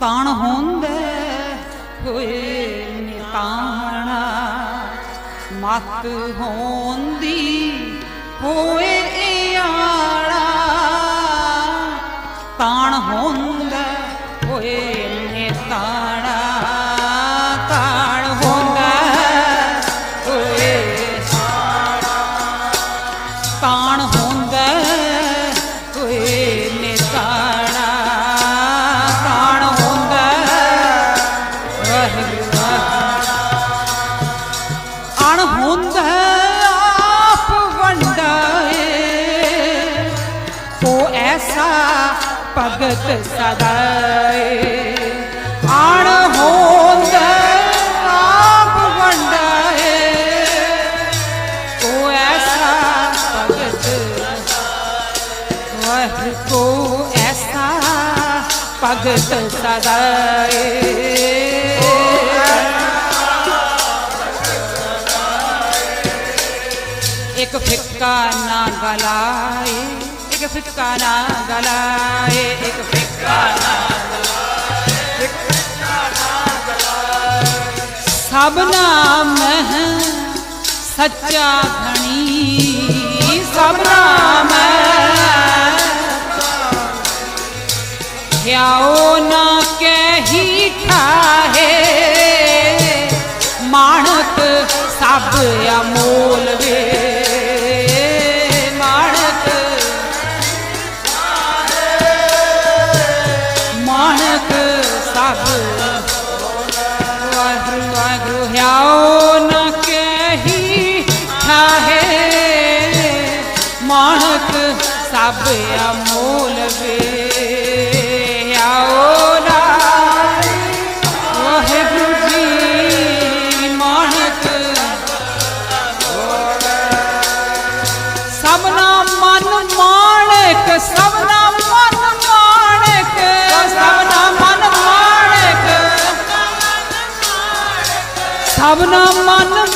ਤਣ ਹੁੰਦੇ ਹੋਏ ਨਿਤਾਣਾ। ਮਤ ਹੋਂਦੀ ਹੋਏ ਇਆੜਾ ਤਾਣ ਹੋਂ ਭਗਤ ਸਦਾਏ ਅਣ ਹੁੰਦਾ ਆਪ ਵੰਡਾਏ ਕੋ ਐਸਾ ਭਗਤ ਵਹ ਕੋ ਐਸਾ ਭਗਤ ਸਦਾਏ ਇੱਕ ਫਿੱਕਾ ਨਾ ਗਲਾਏ ਇੱਕ ਫਿੱਕਾ ਨਾ ਗਲਾਏ राम है सच्चा धनी, सब सबरा ध्याओ ना कही ठाहे, माणक सब अमोल वे। माणक माणक सब वाहगुरु वाहगुरु ह्याओ ਸਭ ਅਮੋਲ ਵੇ ਹਿਆਓ ਮਾਣਕ। ਸਭਨਾ ਮਨ ਮਾਣਕ, ਸਭਨਾ ਮਨ ਮਾਣਕ, ਸਭਨਾ ਮਨ ਮਾਣਕ। ਸਭਨਾ ਮਨ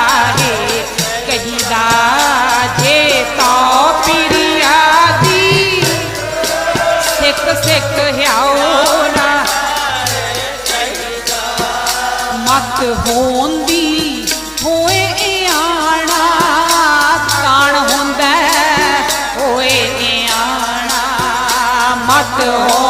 ਨਾ ਕਹੀਦਾ ਜੇ ਤੋ ਪਿਰਿਆ ਦੀ। ਸਿੱਖ ਸਿੱਖ ਹਿਆਓ ਨਾ। ਮਤ ਹੋਂਦੀ, ਹੋਏ ਇਆਣਾ ਤਾਣ ਹੁੰਦਾ, ਹੋਏ ਇਆਣਾ ਮਤ ਹੋ